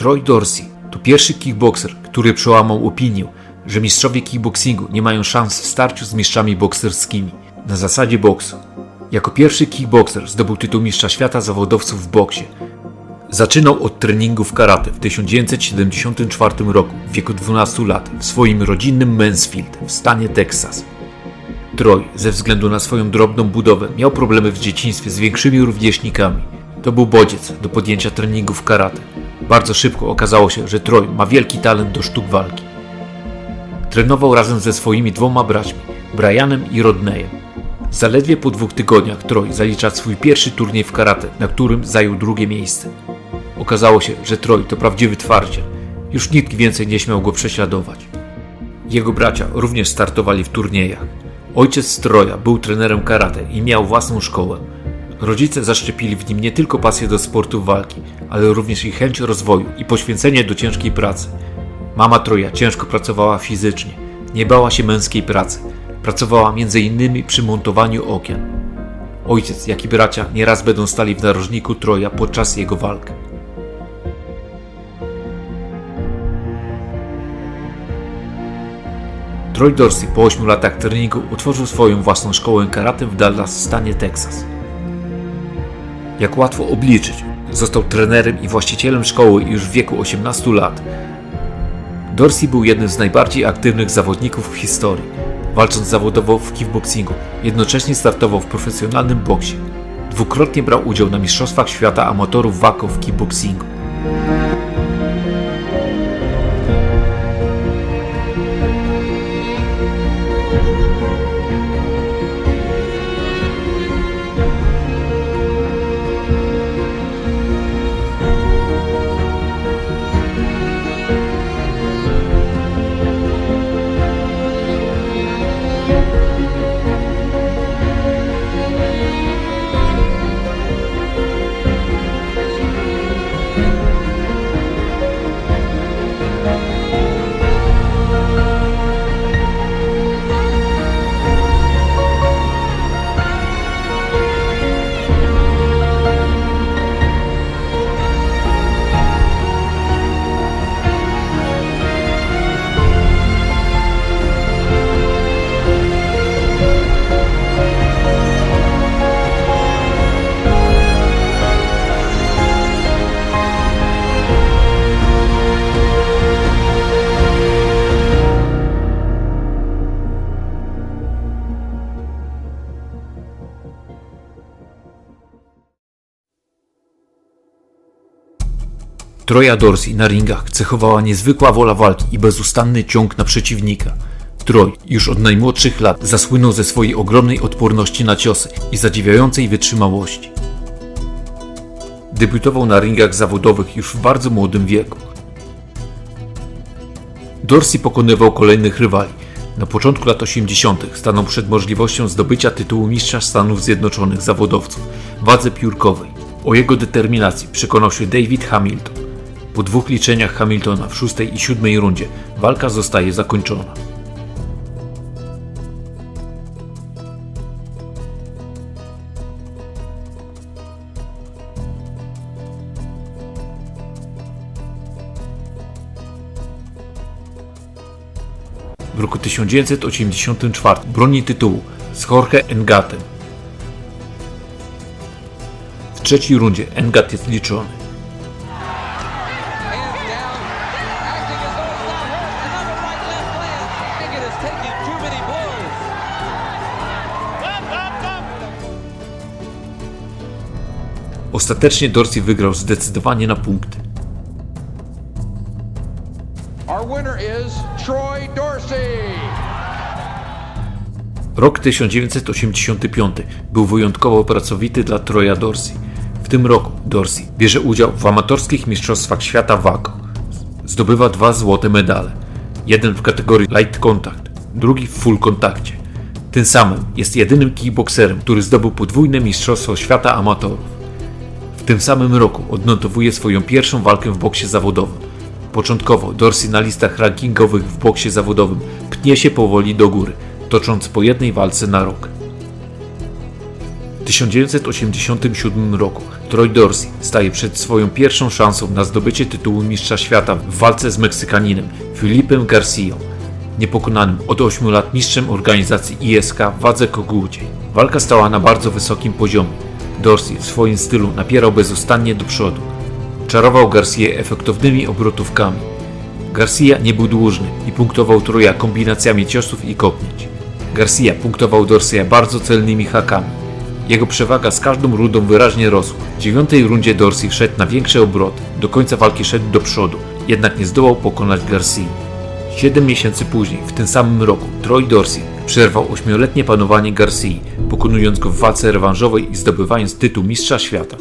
Troy Dorsey to pierwszy kickboxer, który przełamał opinię, że mistrzowie kickboxingu nie mają szans w starciu z mistrzami bokserskimi na zasadzie boksu. Jako pierwszy kickboxer zdobył tytuł mistrza świata zawodowców w boksie. Zaczynał od treningów karate w 1974 roku w wieku 12 lat w swoim rodzinnym Mansfield w stanie Teksas. Troy, ze względu na swoją drobną budowę, miał problemy w dzieciństwie z większymi rówieśnikami. To był bodziec do podjęcia treningów karate. Bardzo szybko okazało się, że Troy ma wielki talent do sztuk walki. Trenował razem ze swoimi dwoma braćmi, Brianem i Rodneyem. Zaledwie po dwóch tygodniach Troy zalicza swój pierwszy turniej w karate, na którym zajął drugie miejsce. Okazało się, że Troy to prawdziwy twardziel. Już nikt więcej nie śmiał go prześladować. Jego bracia również startowali w turniejach. Ojciec Troja był trenerem karate i miał własną szkołę. Rodzice zaszczepili w nim nie tylko pasję do sportu walki, ale również i chęć rozwoju i poświęcenie do ciężkiej pracy. Mama Troja ciężko pracowała fizycznie, nie bała się męskiej pracy. Pracowała m.in. przy montowaniu okien. Ojciec, jak i bracia nieraz będą stali w narożniku Troja podczas jego walk. Troy Dorsey po 8 latach treningu utworzył swoją własną szkołę karate w Dallas w stanie Teksas. Jak łatwo obliczyć, został trenerem i właścicielem szkoły już w wieku 18 lat. Dorsey był jednym z najbardziej aktywnych zawodników w historii, walcząc zawodowo w kickboxingu, jednocześnie startował w profesjonalnym boksie. Dwukrotnie brał udział na Mistrzostwach Świata Amatorów WAKO w kickboxingu. Troja Dorsey na ringach cechowała niezwykła wola walki i bezustanny ciąg na przeciwnika. Troj już od najmłodszych lat zasłynął ze swojej ogromnej odporności na ciosy i zadziwiającej wytrzymałości. Debiutował na ringach zawodowych już w bardzo młodym wieku. Dorsey pokonywał kolejnych rywali. Na początku lat 80. stanął przed możliwością zdobycia tytułu mistrza Stanów Zjednoczonych zawodowców w wadze piórkowej. O jego determinacji przekonał się David Hamilton. Po dwóch liczeniach Hamiltona w szóstej i siódmej rundzie walka zostaje zakończona. W roku 1984 broni tytułu z Jorge Engatem. W trzeciej rundzie Engat jest liczony. Ostatecznie Dorsey wygrał zdecydowanie na punkty. Rok 1985 był wyjątkowo pracowity dla Troya Dorsey. W tym roku Dorsey bierze udział w amatorskich mistrzostwach świata WAKO. Zdobywa dwa złote medale. Jeden w kategorii light contact, drugi w full kontakcie. Tym samym jest jedynym kickboxerem, który zdobył podwójne mistrzostwo świata amatorów. Tym samym roku odnotowuje swoją pierwszą walkę w boksie zawodowym. Początkowo Dorsey na listach rankingowych w boksie zawodowym pnie się powoli do góry, tocząc po jednej walce na rok. W 1987 roku Troy Dorsey staje przed swoją pierwszą szansą na zdobycie tytułu mistrza świata w walce z Meksykaninem Filipem Garcia, niepokonanym od 8 lat mistrzem organizacji ISK w wadze koguciej. Walka stała na bardzo wysokim poziomie. Dorsey w swoim stylu napierał bezustannie do przodu. Czarował Garcia efektownymi obrotówkami. Garcia nie był dłużny i punktował Troja kombinacjami ciosów i kopnięć. Garcia punktował Dorsia bardzo celnymi hakami. Jego przewaga z każdą rundą wyraźnie rosła. W dziewiątej rundzie Dorsey szedł na większe obroty. Do końca walki szedł do przodu, jednak nie zdołał pokonać Garcia. Siedem miesięcy później, w tym samym roku, Troy Dorsey przerwał ośmioletnie panowanie Garcia, pokonując go w walce rewanżowej i zdobywając tytuł mistrza świata.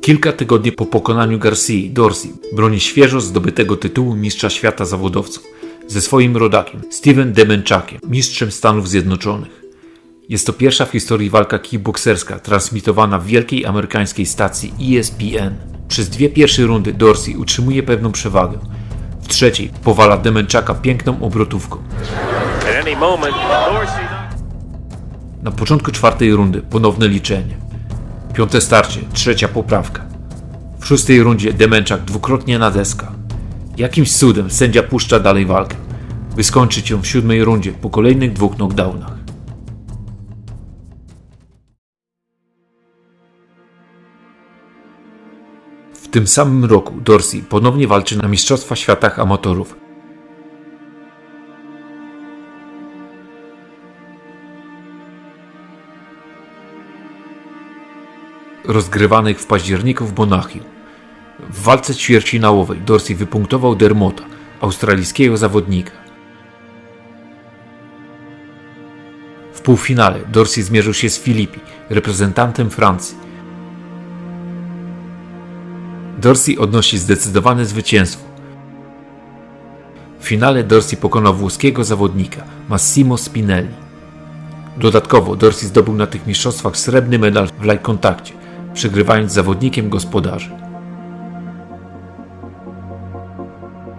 Kilka tygodni po pokonaniu Garcia, Dorsey broni świeżo zdobytego tytułu mistrza świata zawodowców ze swoim rodakiem Steven Demenczakiem, mistrzem Stanów Zjednoczonych. Jest to pierwsza w historii walka kickbokserska transmitowana w wielkiej amerykańskiej stacji ESPN. Przez dwie pierwsze rundy Dorsey utrzymuje pewną przewagę. W trzeciej powala Demenczaka piękną obrotówką. Na początku czwartej rundy ponowne liczenie. Piąte starcie, trzecia poprawka. W szóstej rundzie Demęczak dwukrotnie na deskach. Jakimś cudem sędzia puszcza dalej walkę, by skończyć ją w siódmej rundzie po kolejnych dwóch knockdownach. W tym samym roku Dorsey ponownie walczy na Mistrzostwach Świata Amatorów. Rozgrywanych w październiku w Monachium. W walce ćwierćfinałowej Dorsey wypunktował Dermota, australijskiego zawodnika. W półfinale Dorsey zmierzył się z Filipi, reprezentantem Francji. Dorsey odnosi zdecydowane zwycięstwo. W finale Dorsey pokonał włoskiego zawodnika Massimo Spinelli. Dodatkowo Dorsey zdobył na tych mistrzostwach srebrny medal w light kontakcie, przegrywając z zawodnikiem gospodarzy.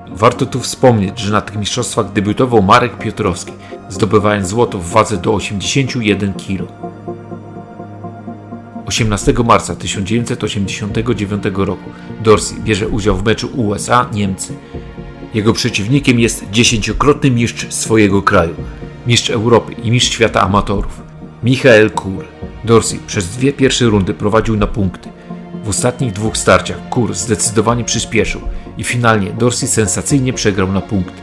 Warto tu wspomnieć, że na tych mistrzostwach debiutował Marek Piotrowski, zdobywając złoto w wadze do 81 kg. 18 marca 1989 roku Dorsey bierze udział w meczu USA-Niemcy. Jego przeciwnikiem jest dziesięciokrotny mistrz swojego kraju, mistrz Europy i mistrz świata amatorów, Michael Kur. Dorsey przez dwie pierwsze rundy prowadził na punkty. W ostatnich dwóch starciach Kur zdecydowanie przyspieszył i finalnie Dorsey sensacyjnie przegrał na punkty.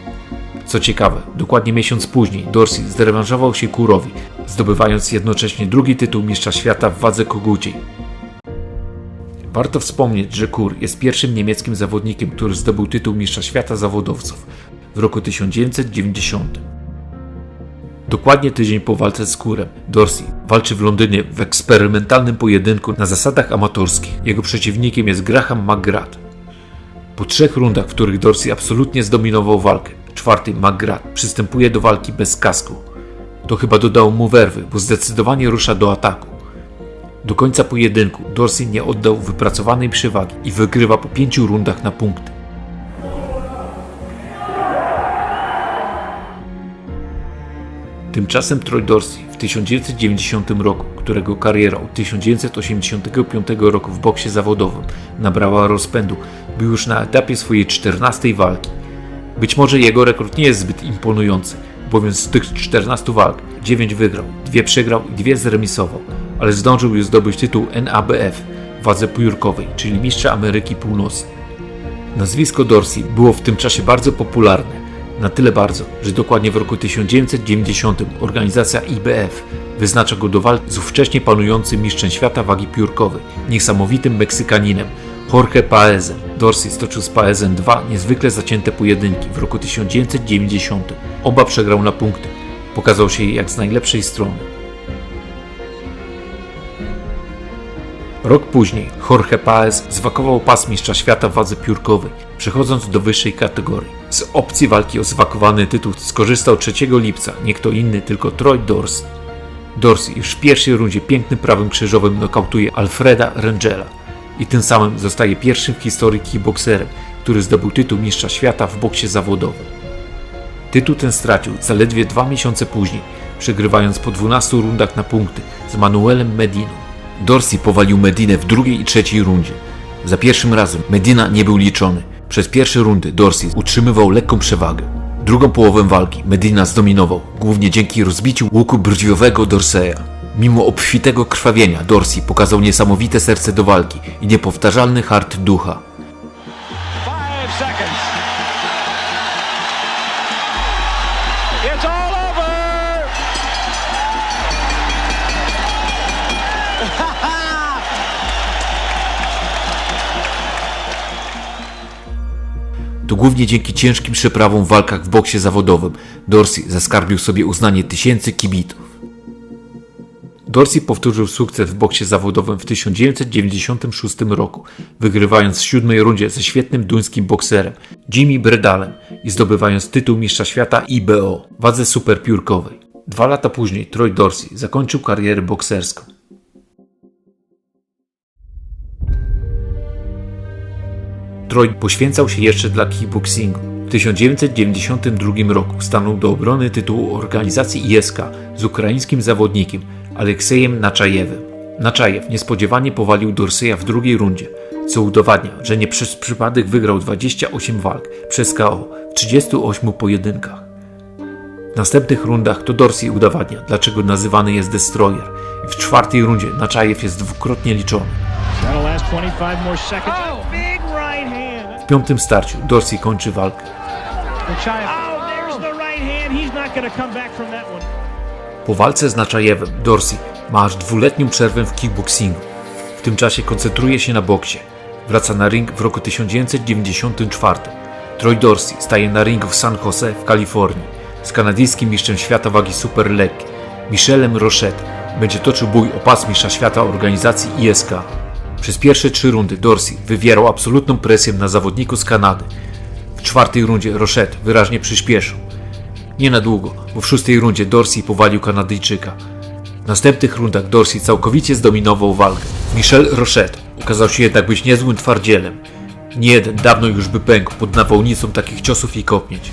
Co ciekawe, dokładnie miesiąc później Dorsey zderewanżował się Kurowi, zdobywając jednocześnie drugi tytuł mistrza świata w wadze koguciej. Warto wspomnieć, że Kur jest pierwszym niemieckim zawodnikiem, który zdobył tytuł mistrza świata zawodowców w roku 1990. Dokładnie tydzień po walce z Kurem, Dorsey walczy w Londynie w eksperymentalnym pojedynku na zasadach amatorskich. Jego przeciwnikiem jest Graham McGrath. Po trzech rundach, w których Dorsey absolutnie zdominował walkę, czwarty McGrath przystępuje do walki bez kasku. To chyba dodało mu werwy, bo zdecydowanie rusza do ataku. Do końca pojedynku Dorsey nie oddał wypracowanej przewagi i wygrywa po pięciu rundach na punkty. Tymczasem Troy Dorsey w 1990 roku, którego kariera od 1985 roku w boksie zawodowym nabrała rozpędu, był już na etapie swojej 14 walki. Być może jego rekord nie jest zbyt imponujący, bowiem z tych 14 walk 9 wygrał, 2 przegrał i 2 zremisował, ale zdążył już zdobyć tytuł NABF wadze piórkowej, czyli mistrza Ameryki Północnej. Nazwisko Dorsey było w tym czasie bardzo popularne, na tyle bardzo, że dokładnie w roku 1990 organizacja IBF wyznacza go do walki z ówcześnie panującym mistrzem świata wagi piórkowej, niesamowitym Meksykaninem Jorge Paezem. Dorsey stoczył z Paezem dwa niezwykle zacięte pojedynki w roku 1990. Oba przegrał na punkty. Pokazał się jak z najlepszej strony. Rok później Jorge Paez zwakował pas mistrza świata wadze piórkowej, przechodząc do wyższej kategorii. Z opcji walki o zwakowany tytuł skorzystał 3 lipca nie kto inny, tylko Troy Dorsey. Dorsey już w pierwszej rundzie pięknym prawym krzyżowym nokautuje Alfreda Rangela i tym samym zostaje pierwszym w historii kickbokserem, który zdobył tytuł mistrza świata w boksie zawodowym. Tytuł ten stracił zaledwie dwa miesiące później, przegrywając po 12 rundach na punkty z Manuelem Mediną. Dorsey powalił Medinę w drugiej i trzeciej rundzie. Za pierwszym razem Medina nie był liczony. Przez pierwsze rundy Dorsey utrzymywał lekką przewagę. Drugą połowę walki Medina zdominował, głównie dzięki rozbiciu łuku brwiowego Dorseya. Mimo obfitego krwawienia Dorsey pokazał niesamowite serce do walki i niepowtarzalny hart ducha. Five seconds. To głównie dzięki ciężkim przeprawom w walkach w boksie zawodowym Dorsey zaskarbił sobie uznanie tysięcy kibitów. Dorsey powtórzył sukces w boksie zawodowym w 1996 roku, wygrywając w siódmej rundzie ze świetnym duńskim bokserem Jimmy Bredalem i zdobywając tytuł mistrza świata IBO wadze superpiórkowej. Dwa lata później Troy Dorsey zakończył karierę bokserską. Troy poświęcał się jeszcze dla kickboxingu. W 1992 roku stanął do obrony tytułu organizacji ISK z ukraińskim zawodnikiem Aleksejem Naczajewem. Naczajew niespodziewanie powalił Dorseya w drugiej rundzie, co udowadnia, że nie przez przypadek wygrał 28 walk przez KO w 38 pojedynkach. W następnych rundach to Dorsey udowadnia, dlaczego nazywany jest Destroyer i w czwartej rundzie Naczajew jest dwukrotnie liczony. W piątym starciu Dorsey kończy walkę. Oh. Po walce z Naczajewem Dorsey ma aż dwuletnią przerwę w kickboxingu. W tym czasie koncentruje się na boksie. Wraca na ring w roku 1994. Troy Dorsey staje na ringu w San Jose w Kalifornii z kanadyjskim mistrzem świata wagi super lekkiej Michelem Rochette. Będzie toczył bój o pas mistrza świata organizacji ISK. Przez pierwsze trzy rundy Dorsey wywierał absolutną presję na zawodniku z Kanady. W czwartej rundzie Rochette wyraźnie przyspieszył. Nie na długo, bo w szóstej rundzie Dorsey powalił Kanadyjczyka. W następnych rundach Dorsey całkowicie zdominował walkę. Michel Rochette okazał się jednak być niezłym twardzielem. Nie jeden dawno już by pękł pod nawałnicą takich ciosów i kopnięć.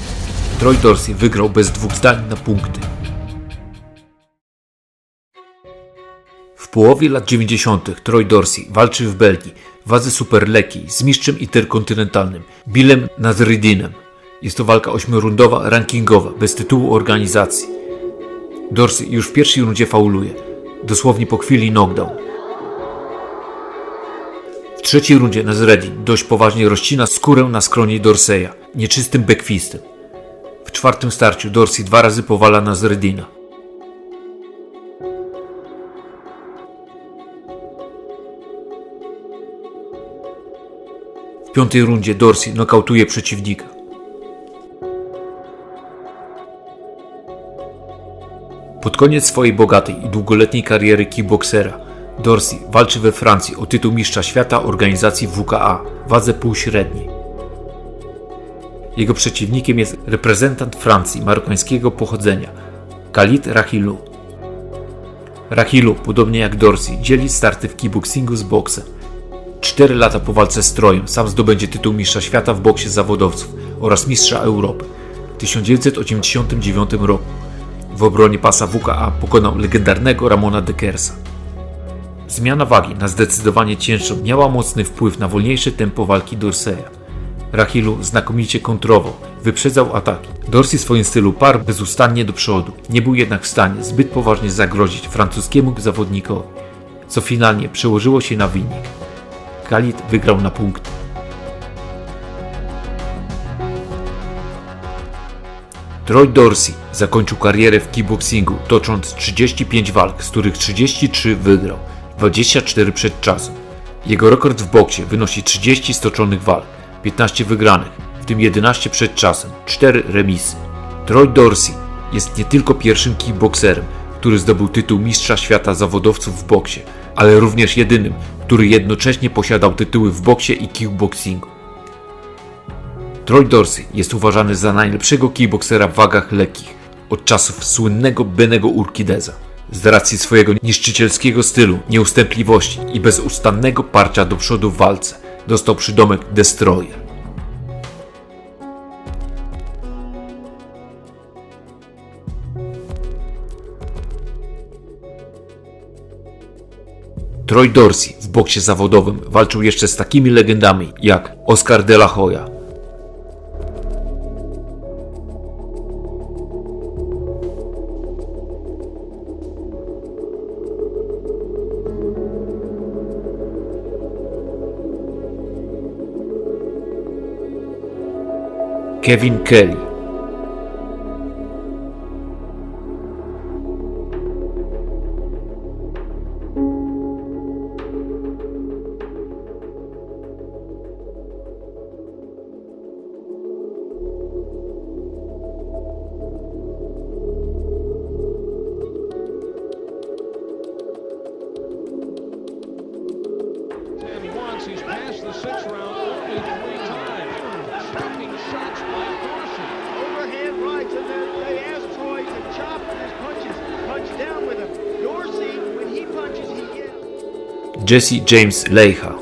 Troy Dorsey wygrał bez dwóch zdań na punkty. Połowie lat 90. Troy Dorsey walczy w Belgii wadze superlekkiej z mistrzem interkontynentalnym Billem Nazrydinem. Jest to walka ośmiorundowa, rankingowa, bez tytułu organizacji. Dorsey już w pierwszej rundzie fauluje, dosłownie po chwili knockdown. W trzeciej rundzie Nazredin dość poważnie rozcina skórę na skronie Dorseya, nieczystym bekwistem. W czwartym starciu Dorsey dwa razy powala Nazredina. W piątej rundzie Dorsey nokautuje przeciwnika. Pod koniec swojej bogatej i długoletniej kariery kickboksera Dorsey walczy we Francji o tytuł mistrza świata organizacji WKA wadze półśredniej. Jego przeciwnikiem jest reprezentant Francji marokańskiego pochodzenia Khalid Rahilu. Rahilu, podobnie jak Dorsey, dzieli starty w kickboxingu z boksem. Cztery lata po walce z Trojem sam zdobędzie tytuł mistrza świata w boksie zawodowców oraz mistrza Europy w 1989 roku. W obronie pasa WKA pokonał legendarnego Ramona Deckersa. Zmiana wagi na zdecydowanie cięższą miała mocny wpływ na wolniejsze tempo walki Dorseya. Rahilu znakomicie kontrował, wyprzedzał ataki. Dorsey w swoim stylu parł bezustannie do przodu. Nie był jednak w stanie zbyt poważnie zagrozić francuskiemu zawodnikowi, co finalnie przełożyło się na wynik. Khalid wygrał na punkty. Troy Dorsey zakończył karierę w kickboxingu, tocząc 35 walk, z których 33 wygrał, 24 przed czasem. Jego rekord w boksie wynosi 30 stoczonych walk, 15 wygranych, w tym 11 przed czasem, 4 remisy. Troy Dorsey jest nie tylko pierwszym kickboxerem, który zdobył tytuł mistrza świata zawodowców w boksie, ale również jedynym, który jednocześnie posiadał tytuły w boksie i kickboxingu. Troy Dorsey jest uważany za najlepszego kickboksera w wagach lekkich od czasów słynnego Benego Urquideza. Z racji swojego niszczycielskiego stylu, nieustępliwości i bezustannego parcia do przodu w walce dostał przydomek Destroyer. Troy Dorsey w boksie zawodowym walczył jeszcze z takimi legendami jak Oscar de la Hoya, Kevin Kelly, Jesse James Leicha,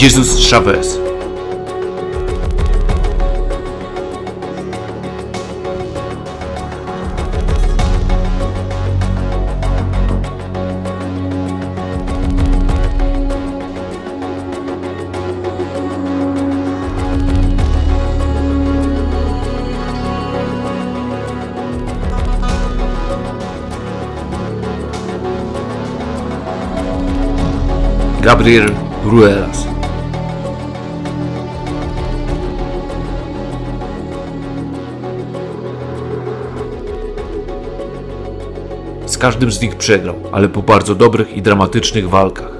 Jesus Chavez, Gabriel Ruelas. Każdym z nich przegrał, ale po bardzo dobrych i dramatycznych walkach.